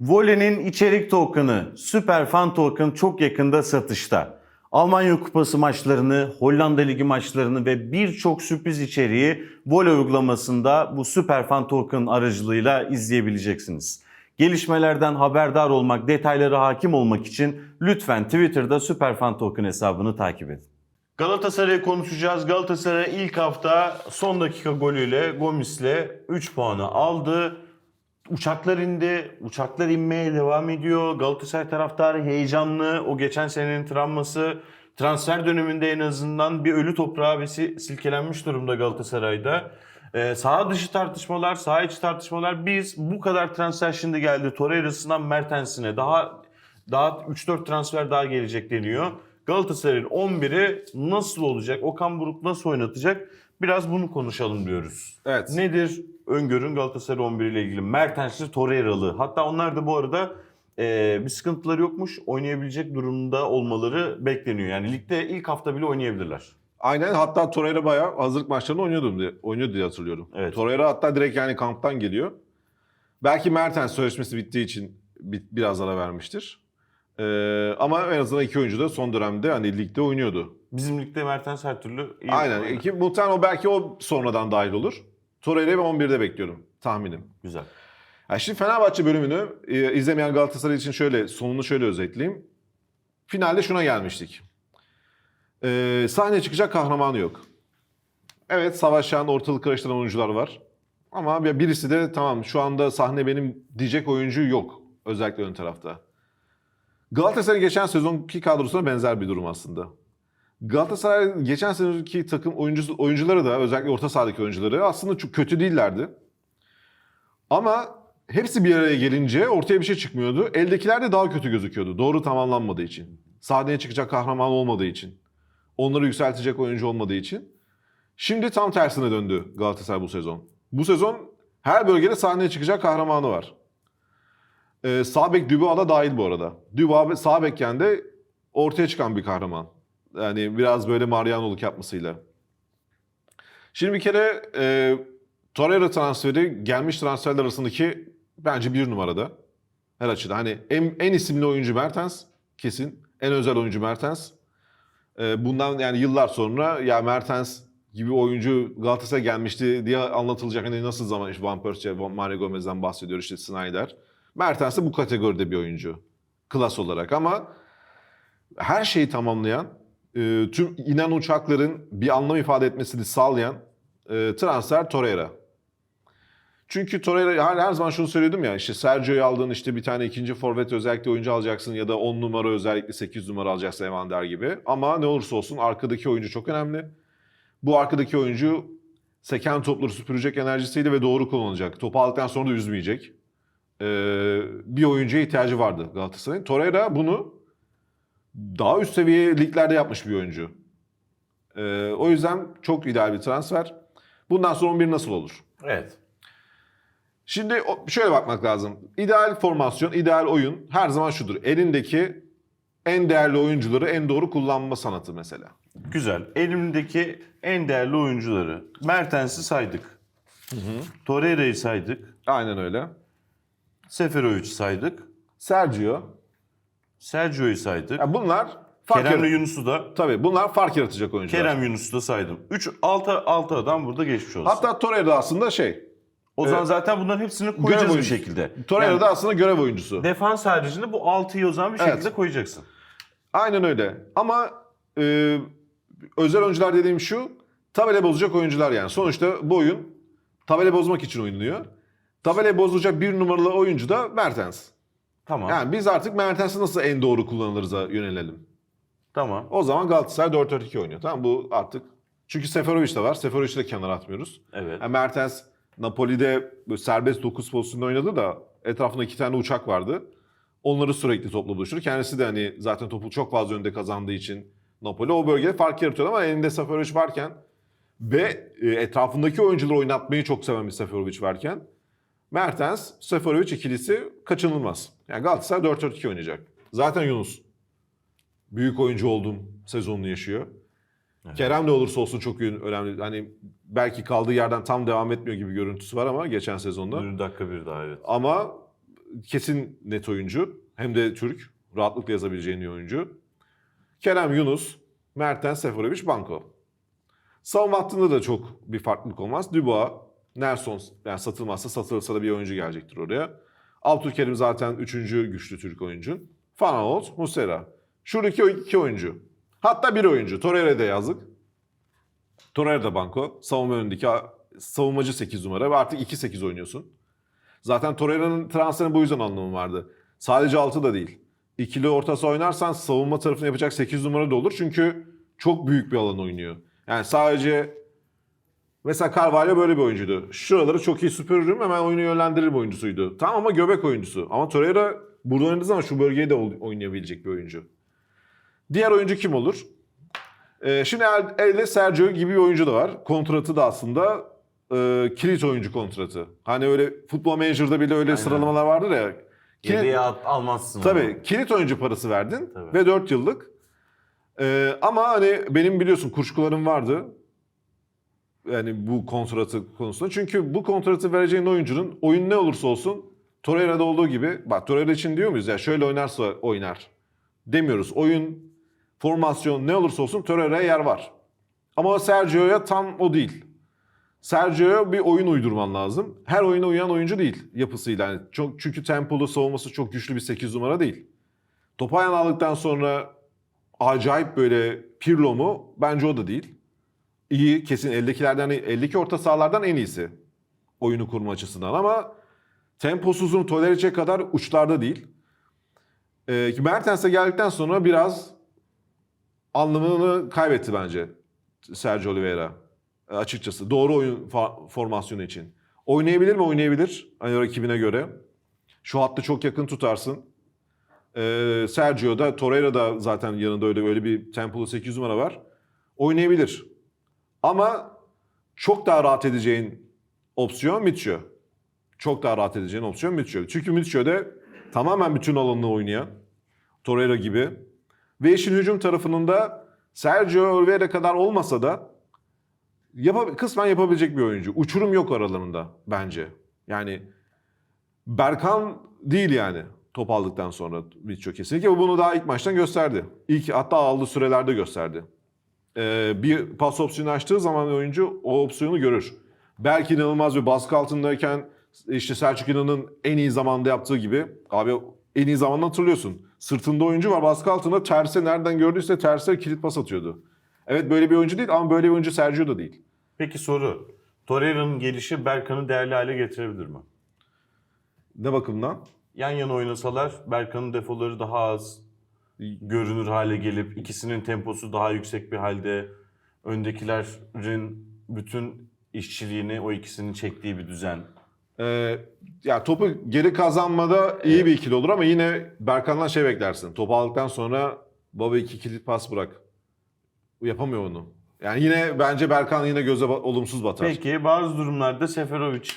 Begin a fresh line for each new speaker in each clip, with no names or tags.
Vole'nin içerik token'ı Super Fan Token çok yakında satışta. Almanya Kupası maçlarını, Hollanda Ligi maçlarını ve birçok sürpriz içeriği Vole uygulamasında bu Super Fan Token aracılığıyla izleyebileceksiniz. Gelişmelerden haberdar olmak, detaylara hakim olmak için lütfen Twitter'da Super Fan Token hesabını takip edin. Galatasaray'ı konuşacağız. Galatasaray ilk hafta son dakika golüyle Gomis'le 3 puanı aldı. Uçaklar indi. Uçaklar inmeye devam ediyor. Galatasaray taraftarı heyecanlı. O geçen senenin travması transfer döneminde en azından bir ölü toprağa bir si- silkelenmiş durumda Galatasaray'da. Ee, saha dışı tartışmalar, saha içi tartışmalar. Biz bu kadar transfer şimdi geldi. Torreira'sından Mertens'ine daha daha 3-4 transfer daha gelecek deniyor. Galatasaray'ın 11'i nasıl olacak? Okan Buruk nasıl oynatacak? Biraz bunu konuşalım diyoruz.
Evet.
Nedir öngörün Galatasaray 11 ile ilgili? Mertens'li, Torreira'lı. Hatta onlar da bu arada e, bir sıkıntıları yokmuş. Oynayabilecek durumda olmaları bekleniyor. Yani ligde ilk hafta bile oynayabilirler.
Aynen hatta Torreira bayağı hazırlık maçlarını oynuyordu diye, oynuyordu diye hatırlıyorum.
Evet.
Torreira hatta direkt yani kamptan geliyor. Belki Mertens sözleşmesi bittiği için bi- biraz ara vermiştir. Ee, ama en azından iki oyuncu da son dönemde hani ligde oynuyordu.
Bizim ligde Mertens her türlü iyi.
Aynen. İki, muhtemelen o belki o sonradan dahil olur. Torreira'yı ben 11'de bekliyorum tahminim.
Güzel.
Yani şimdi Fenerbahçe bölümünü e, izlemeyen Galatasaray için şöyle sonunu şöyle özetleyeyim. Finalde şuna gelmiştik. E, sahneye çıkacak kahramanı yok. Evet savaşan, ortalık karıştıran oyuncular var. Ama bir- birisi de tamam şu anda sahne benim diyecek oyuncu yok. Özellikle ön tarafta. Galatasaray'ın geçen sezonki kadrosuna benzer bir durum aslında. Galatasaray geçen sezonki takım oyuncusu, oyuncuları da özellikle orta sahadaki oyuncuları aslında çok kötü değillerdi. Ama hepsi bir araya gelince ortaya bir şey çıkmıyordu. Eldekiler de daha kötü gözüküyordu. Doğru tamamlanmadığı için. Sahneye çıkacak kahraman olmadığı için. Onları yükseltecek oyuncu olmadığı için. Şimdi tam tersine döndü Galatasaray bu sezon. Bu sezon her bölgede sahneye çıkacak kahramanı var. Ee, sağ bek Dubois da dahil bu arada. Dubois sağ bekken de ortaya çıkan bir kahraman. Yani biraz böyle Mariano'luk yapmasıyla. Şimdi bir kere e, Torreira transferi gelmiş transferler arasındaki bence bir numarada. Her açıdan. Hani en, en isimli oyuncu Mertens kesin. En özel oyuncu Mertens. E, bundan yani yıllar sonra ya Mertens gibi oyuncu Galatasaray'a gelmişti diye anlatılacak. Hani nasıl zaman işte Van Persie, Van- Mario Gomez'den bahsediyor işte Snyder. Mertens de bu kategoride bir oyuncu. Klas olarak ama her şeyi tamamlayan, e, tüm inen uçakların bir anlam ifade etmesini sağlayan e, transfer Torreira. Çünkü Torreira her, her zaman şunu söylüyordum ya işte Sergio'yu aldın işte bir tane ikinci forvet özellikle oyuncu alacaksın ya da 10 numara özellikle 8 numara alacaksın Evander gibi. Ama ne olursa olsun arkadaki oyuncu çok önemli. Bu arkadaki oyuncu seken topları süpürecek enerjisiyle ve doğru kullanacak. Topu aldıktan sonra da üzmeyecek. Ee, bir oyuncuya ihtiyacı vardı Galatasaray'ın. Torreira bunu daha üst seviye liglerde yapmış bir oyuncu. Ee, o yüzden çok ideal bir transfer. Bundan sonra 11 nasıl olur?
Evet.
Şimdi şöyle bakmak lazım. İdeal formasyon, ideal oyun her zaman şudur. Elindeki en değerli oyuncuları en doğru kullanma sanatı mesela.
Güzel. Elimdeki en değerli oyuncuları. Mertens'i saydık. Torreira'yı saydık.
Aynen öyle.
Seferovic'i saydık.
Sergio.
Sergio'yu saydık.
Ya bunlar fark
Kerem'le
yarat-
Yunus'u da
Tabii bunlar fark yaratacak oyuncular.
Kerem Yunus'u da saydım. 3 6 6 adam burada geçmiş olsun.
Hatta Torreira da aslında şey.
o zaman
Evet.
zaten bunların hepsini koyacağız bir
oyuncusu.
şekilde.
Torreira
Yani
da aslında görev oyuncusu.
defans haricinde bu 6'yı o zaman bir
Evet.
şekilde koyacaksın.
Aynen öyle. Ama e, özel oyuncular dediğim şu. Tabela bozacak oyuncular yani. Sonuçta bu oyun tabela bozmak için oynanıyor. Tabela bozacak bir numaralı oyuncu da Mertens.
Tamam.
Yani biz artık Mertens'i nasıl en doğru kullanırıza yönelelim.
Tamam.
O zaman Galatasaray 4-4-2 oynuyor. Tamam bu artık. Çünkü Seferovic de var. Seferovic'i de kenara atmıyoruz.
Evet.
Yani Mertens Napoli'de böyle serbest 9 pozisyonunda oynadı da etrafında iki tane uçak vardı. Onları sürekli topla buluşturdu. Kendisi de hani zaten topu çok fazla önde kazandığı için Napoli o bölgede fark yaratıyordu ama elinde Seferovic varken ve e, etrafındaki oyuncuları oynatmayı çok seven bir Seferovic varken Mertens, Seferovic ikilisi kaçınılmaz. Yani Galatasaray 4-4-2 oynayacak. Zaten Yunus büyük oyuncu oldum sezonunu yaşıyor. Kerem de olursa olsun çok önemli. Hani belki kaldığı yerden tam devam etmiyor gibi görüntüsü var ama geçen sezonda.
Bir dakika bir daha evet.
Ama kesin net oyuncu. Hem de Türk. Rahatlıkla yazabileceğin bir oyuncu. Kerem Yunus, Mertens, Seferovic, Banko. Savunma hattında da çok bir farklılık olmaz. Dubois, Nelson yani satılmazsa satılırsa da bir oyuncu gelecektir oraya. Abdülkerim zaten üçüncü güçlü Türk oyuncu. Fanaolt, Muslera. Şuradaki iki oyuncu. Hatta bir oyuncu. Torreira'da yazdık. Torreira da banko. Savunma önündeki savunmacı 8 numara ve artık 2-8 oynuyorsun. Zaten Torreira'nın transferinin bu yüzden anlamı vardı. Sadece 6 da değil. İkili ortası oynarsan savunma tarafını yapacak 8 numara da olur. Çünkü çok büyük bir alan oynuyor. Yani sadece mesela Carvalho böyle bir oyuncuydu. Şuraları çok iyi süpürürüm hemen oyunu yönlendirir bir oyuncusuydu. Tamam ama göbek oyuncusu. Ama Torreira burada oynadığı zaman şu bölgeye de oy- oynayabilecek bir oyuncu. Diğer oyuncu kim olur? Ee, şimdi el- elde Sergio gibi bir oyuncu da var. Kontratı da aslında e, kilit oyuncu kontratı. Hani öyle futbol menajerda bile öyle
Aynen.
sıralamalar vardır ya. Kilit,
Yedeğe at, almazsın.
tabii
onu.
kilit oyuncu parası verdin
Tabii.
ve 4 yıllık. Ee, ama hani benim biliyorsun kuşkularım vardı. Yani bu kontratı konusunda. Çünkü bu kontratı vereceğin oyuncunun oyun ne olursa olsun Torreira'da olduğu gibi bak Torreira için diyor muyuz ya şöyle oynarsa oynar demiyoruz. Oyun, formasyon ne olursa olsun Torreira'ya yer var. Ama Sergio'ya tam o değil. Sergio'ya bir oyun uydurman lazım. Her oyuna uyan oyuncu değil yapısıyla. Yani çok, çünkü tempolu savunması çok güçlü bir 8 numara değil. Topu aldıktan sonra acayip böyle Pirlo mu? Bence o da değil. İyi kesin eldekilerden eldeki orta sahalardan en iyisi. Oyunu kurma açısından ama temposuzunu tolere edecek kadar uçlarda değil. Ee, Mertens'e geldikten sonra biraz anlamını kaybetti bence Sergio Oliveira. E, açıkçası doğru oyun formasyonu için. Oynayabilir mi? Oynayabilir. Hani rakibine göre. Şu hattı çok yakın tutarsın. Ee, Sergio da Torreira da zaten yanında öyle öyle bir tempolu 8 numara var. Oynayabilir. Ama çok daha rahat edeceğin opsiyon Mitchell. Çok daha rahat edeceğin opsiyon Mitchell. Çünkü Mitchell de tamamen bütün alanını oynayan Torreira gibi. Ve işin hücum tarafının da Sergio Oliveira kadar olmasa da yapa, kısmen yapabilecek bir oyuncu. Uçurum yok aralarında bence. Yani Berkan değil yani top aldıktan sonra Mitchell kesinlikle. Bu Bunu daha ilk maçtan gösterdi. İlk hatta aldığı sürelerde gösterdi. Ee, bir pas opsiyonu açtığı zaman oyuncu o opsiyonu görür. Belki inanılmaz bir baskı altındayken işte Selçuk İnan'ın en iyi zamanda yaptığı gibi abi en iyi zamanını hatırlıyorsun. Sırtında oyuncu var baskı altında terse nereden gördüyse terse kilit pas atıyordu. Evet böyle bir oyuncu değil ama böyle bir oyuncu Sergio da değil.
Peki soru. Torreira'nın gelişi Berkan'ı değerli hale getirebilir mi?
Ne bakımdan?
Yan yana oynasalar Berkan'ın defoları daha az görünür hale gelip ikisinin temposu daha yüksek bir halde öndekilerin bütün işçiliğini o ikisinin çektiği bir düzen.
Ee, ya topu geri kazanmada iyi bir ikili olur ama yine Berkan'dan şey beklersin. Topu aldıktan sonra baba iki kilit pas bırak. Yapamıyor onu. Yani yine bence Berkan yine göze olumsuz batar.
Peki bazı durumlarda Seferovic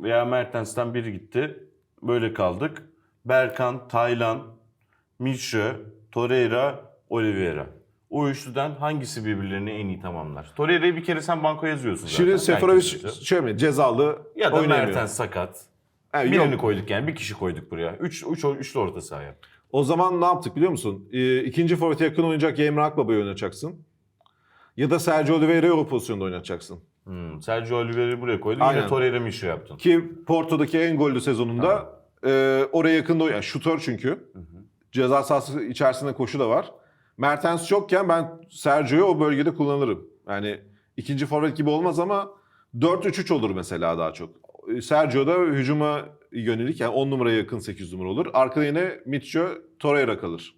veya Mertens'ten biri gitti. Böyle kaldık. Berkan, Taylan, Milşö, Torreira, Oliveira. O üçlüden hangisi birbirlerini en iyi tamamlar? Torreira'yı bir kere sen banko yazıyorsun zaten.
Şimdi Seferovic şöyle mi? Cezalı
ya da
oynayamıyor.
Mertens sakat. Birini
yok.
koyduk yani bir kişi koyduk buraya. Üç, üç, üçlü orta sahaya.
O zaman ne yaptık biliyor musun? Ee, ikinci forvete yakın oynayacak ya Emre Akbaba'yı oynatacaksın. Ya da Sergio Oliveira'yı o pozisyonda oynatacaksın.
Hmm, Sergio Oliveira'yı buraya koydun.
Aynen.
Yine Torreira Milşö yaptın.
Ki Porto'daki en gollü sezonunda e, oraya yakında oynayan. Şutör çünkü. Ceza sahası içerisinde koşu da var. Mertens yokken ben Sergio'yu o bölgede kullanırım. Yani ikinci forvet gibi olmaz ama 4-3-3 olur mesela daha çok. Sergio da hücuma yönelik yani 10 numaraya yakın 8 numara olur. Arkada yine Mitcho, Torreira kalır.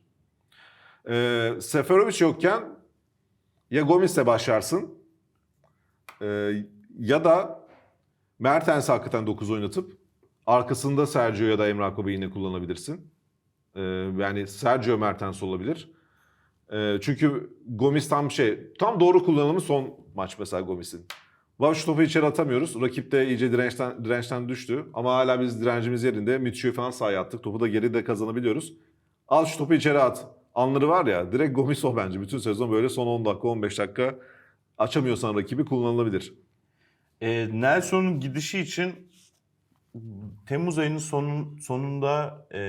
Ee, Seferovic yokken ya Gomis'le başlarsın ee, ya da Mertens hakikaten 9 oynatıp arkasında Sergio ya da Emre Akbab'ı yine kullanabilirsin. Ee, yani Sergio Mertens olabilir. Ee, çünkü Gomis tam şey, tam doğru kullanımı son maç mesela Gomis'in. Var şu topu içeri atamıyoruz. Rakip de iyice dirençten, dirençten düştü. Ama hala biz direncimiz yerinde. Mitchell'ı falan sahaya attık. Topu da geride kazanabiliyoruz. Al şu topu içeri at. Anları var ya direkt Gomis o bence. Bütün sezon böyle son 10 dakika 15 dakika açamıyorsan rakibi kullanılabilir.
E, Nelson'un gidişi için Temmuz ayının sonun, sonunda e,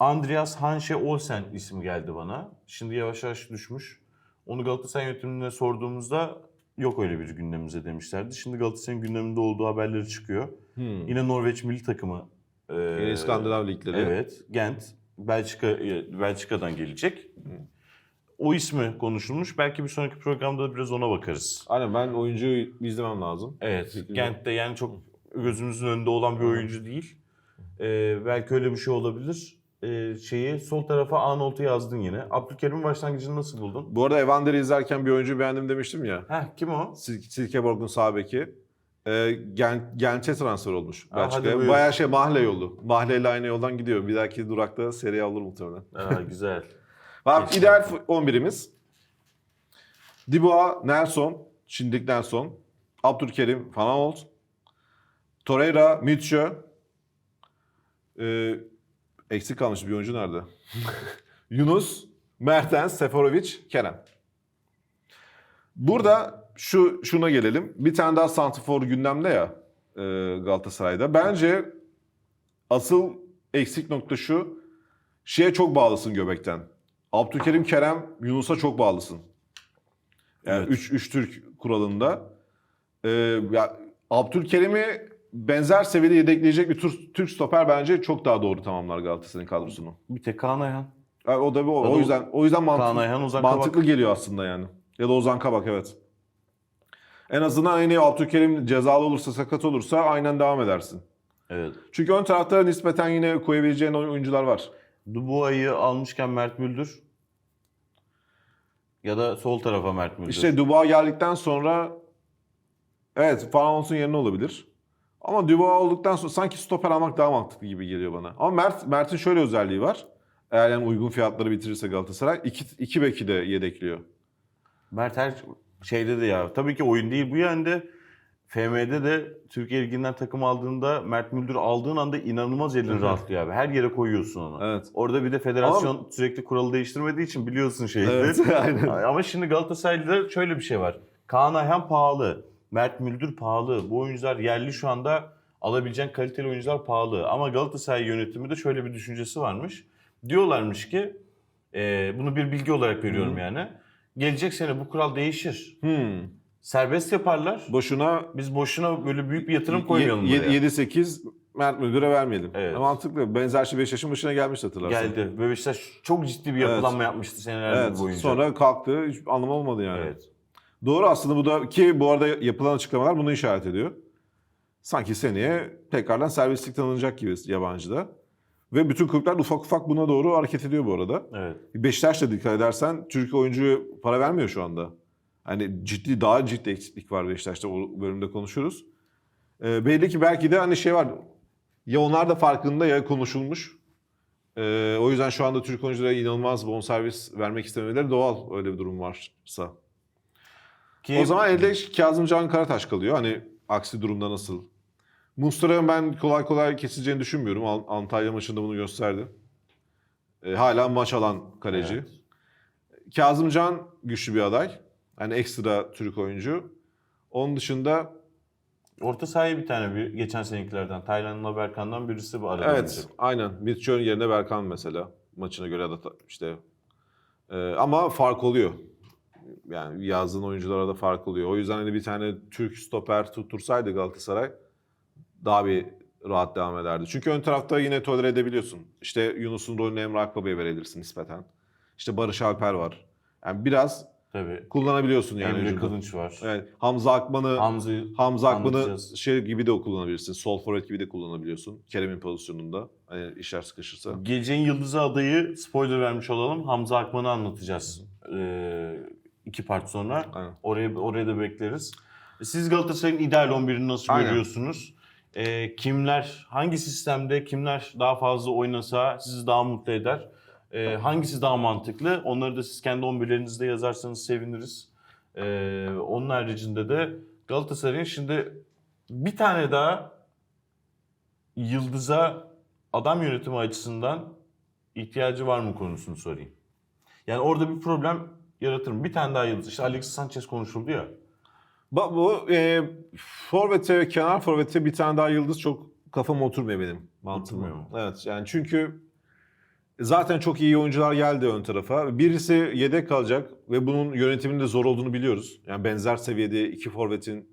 Andreas Hanşe Olsen ismi geldi bana. Şimdi yavaş yavaş düşmüş. Onu Galatasaray yönetimine sorduğumuzda yok öyle bir gündemimize demişlerdi. Şimdi Galatasaray'ın gündeminde olduğu haberleri çıkıyor.
Hmm.
Yine Norveç milli takımı. e,
İskandinav ligleri.
Evet, Gent, Belçika e, Belçika'dan gelecek. O ismi konuşulmuş. Belki bir sonraki programda da biraz ona bakarız.
Aynen ben oyuncuyu izlemem lazım.
Evet,
Fikrim
Gent'te yani çok gözümüzün önünde olan bir oyuncu değil. Ee, belki öyle bir şey olabilir. Ee, şeyi sol tarafa Arnold'u yazdın yine. Abdülkerim'in başlangıcını nasıl buldun?
Bu arada Evander'i izlerken bir oyuncu beğendim demiştim ya.
Heh, kim o?
Sil- Silkeborg'un sağ beki. Ee, Gen- Gent'e transfer olmuş. Belçika'ya. Bayağı şey Mahle yolu. Mahle ile aynı yoldan gidiyor. Bir dahaki durakta seriye alır muhtemelen.
Aa, güzel. Kesin.
ideal f- 11'imiz. Dubois, Nelson, şimdilik Nelson, Abdülkerim, Van Aanholt, Torreira, Mitchell, ee, eksik kalmış bir oyuncu nerede? Yunus, Mertens, Seferovic, Kerem. Burada şu şuna gelelim. Bir tane daha santifor gündemde ya e, Galatasaray'da. Bence asıl eksik nokta şu. Şeye çok bağlısın göbekten. Abdülkerim, Kerem, Yunus'a çok bağlısın. Yani
Evet.
3 3 Türk kuralında. Ee, ya Abdülkerim'i benzer seviyede yedekleyecek bir Türk, Türk stoper bence çok daha doğru tamamlar Galatasaray'ın kadrosunu.
Bir tek Kaan Ayhan.
Yani o da bir, o, o yüzden o yüzden
Kaan
mantıklı,
Ayhan uzak
mantıklı geliyor aslında yani. Ya da Ozan Kabak evet. En azından aynı Abdülkerim cezalı olursa, sakat olursa aynen devam edersin.
Evet.
Çünkü ön tarafta nispeten yine koyabileceğin oyuncular var.
Dubois'ı almışken Mert Müldür. Ya da sol tarafa Mert Müldür.
İşte Dubois geldikten sonra evet Faraons'un yerine olabilir. Ama Dubois olduktan sonra sanki stoper almak daha mantıklı gibi geliyor bana. Ama Mert Mert'in şöyle özelliği var. Eğer yani uygun fiyatları bitirirse Galatasaray iki, iki beki de yedekliyor.
Mert her şeyde de ya. Tabii ki oyun değil bu yönde. FM'de de Türkiye Ligi'nden takım aldığında Mert Müldür aldığın anda inanılmaz elin
hı.
rahatlıyor abi. Her yere koyuyorsun onu.
Evet.
Orada bir de federasyon sürekli kuralı değiştirmediği için biliyorsun şeyi.
Evet, aynen.
Ama şimdi Galatasaray'da şöyle bir şey var. Kaan Ayhan pahalı. Mert Müldür pahalı. Bu oyuncular yerli şu anda alabileceğin kaliteli oyuncular pahalı. Ama Galatasaray yönetimi de şöyle bir düşüncesi varmış. Diyorlarmış ki e, bunu bir bilgi olarak veriyorum
Hı.
yani. Gelecek sene bu kural değişir.
Hmm.
Serbest yaparlar.
Boşuna
Biz boşuna böyle büyük bir yatırım koymayalım buraya.
7-8 Mert Müldür'e vermeyelim.
Evet.
Mantıklı. Benzer şey Beşiktaş'ın başına gelmişti hatırlarsın.
Geldi. Ve Beşiktaş çok ciddi bir yapılanma yapmıştı seneler
Evet.
boyunca.
Sonra kalktı. Hiç anlam olmadı yani.
Evet.
Doğru aslında bu da ki bu arada yapılan açıklamalar bunu işaret ediyor. Sanki seneye tekrardan serbestlik tanınacak gibi yabancıda. Ve bütün kulüpler ufak ufak buna doğru hareket ediyor bu arada.
Evet.
Beşiktaş da dikkat edersen Türk oyuncuya para vermiyor şu anda. Hani ciddi daha ciddi eksiklik var Beşiktaş'ta o bölümde konuşuruz. Ee, belli ki belki de hani şey var. Ya onlar da farkında ya konuşulmuş. Ee, o yüzden şu anda Türk oyunculara inanılmaz bonservis vermek istemeleri doğal öyle bir durum varsa.
Ki
O zaman elde Kazımcan Karataş kalıyor. Hani aksi durumda nasıl? Muslera'nın ben kolay kolay kesileceğini düşünmüyorum. Al- Antalya maçında bunu gösterdi. Ee, hala maç alan kaleci.
Evet.
Kazımcan güçlü bir aday. Hani ekstra Türk oyuncu. Onun dışında
orta sahaya bir tane bir geçen senekilerden Taylan'la Berkan'dan birisi bu arada.
evet aynen Mitchell'in yerine Berkan mesela maçına göre de ta- işte Ee, ama fark oluyor. Yani yazdığın oyunculara da fark oluyor. O yüzden hani bir tane Türk stoper tuttursaydı Galatasaray daha bir rahat devam ederdi. Çünkü ön tarafta yine tolere edebiliyorsun. İşte Yunus'un rolünü Emre Akbaba'ya verebilirsin nispeten. İşte Barış Alper var. Yani biraz
Tabii.
kullanabiliyorsun yani.
Emre. Kılınç var.
Evet, Hamza Akman'ı
Hamza
Hamza Akman'ı şey gibi de kullanabilirsin. Sol forvet gibi de kullanabiliyorsun. Kerem'in pozisyonunda. Hani işler sıkışırsa.
Geleceğin yıldızı adayı spoiler vermiş olalım. Hamza Akman'ı anlatacağız. Ee, iki part sonra.
Aynen.
Oraya oraya da bekleriz. Siz Galatasaray'ın ideal 11'ini nasıl
Aynen.
görüyorsunuz? Ee, kimler, hangi sistemde kimler daha fazla oynasa sizi daha mutlu eder? Ee, hangisi daha mantıklı? Onları da siz kendi 11'lerinizde yazarsanız seviniriz. Ee, onun haricinde de Galatasaray'ın şimdi bir tane daha yıldıza adam yönetimi açısından ihtiyacı var mı konusunu sorayım. Yani orada bir problem yaratır mı? Bir tane daha yıldız. İşte Alexis Sanchez konuşuldu ya.
Ba- Bu e, forvete ve kenar forvete bir tane daha yıldız çok kafama oturmuyor benim mantığıma. Evet yani çünkü zaten çok iyi oyuncular geldi ön tarafa. Birisi yedek kalacak ve bunun yönetiminin de zor olduğunu biliyoruz. Yani benzer seviyede iki forvetin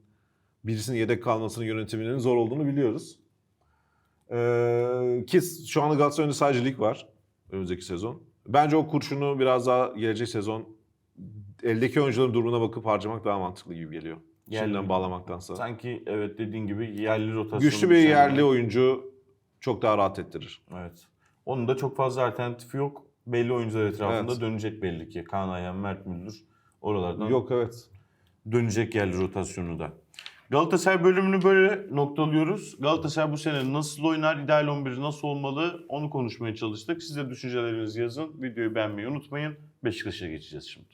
birisinin yedek kalmasının yönetiminin zor olduğunu biliyoruz. Ee, ki şu anda Galatasaray'ın sadece lig var önümüzdeki sezon. Bence o kurşunu biraz daha gelecek sezon eldeki oyuncuların durumuna bakıp harcamak daha mantıklı gibi geliyor.
Yerli-
Şimdiden bağlamaktansa.
Sanki evet dediğin gibi yerli rotasyon.
Güçlü bir yerli oyuncu çok daha rahat ettirir.
Evet. Onun da çok fazla alternatifi yok. Belli oyuncular etrafında
Evet.
dönecek belli ki. Kaan Ayhan, Mert Müldür oralardan
Yok evet.
dönecek yerli rotasyonu da. Galatasaray bölümünü böyle noktalıyoruz. Galatasaray bu sene nasıl oynar, ideal 11 nasıl olmalı onu konuşmaya çalıştık. Siz de düşüncelerinizi yazın. Videoyu beğenmeyi unutmayın. Beşiktaş'a geçeceğiz şimdi.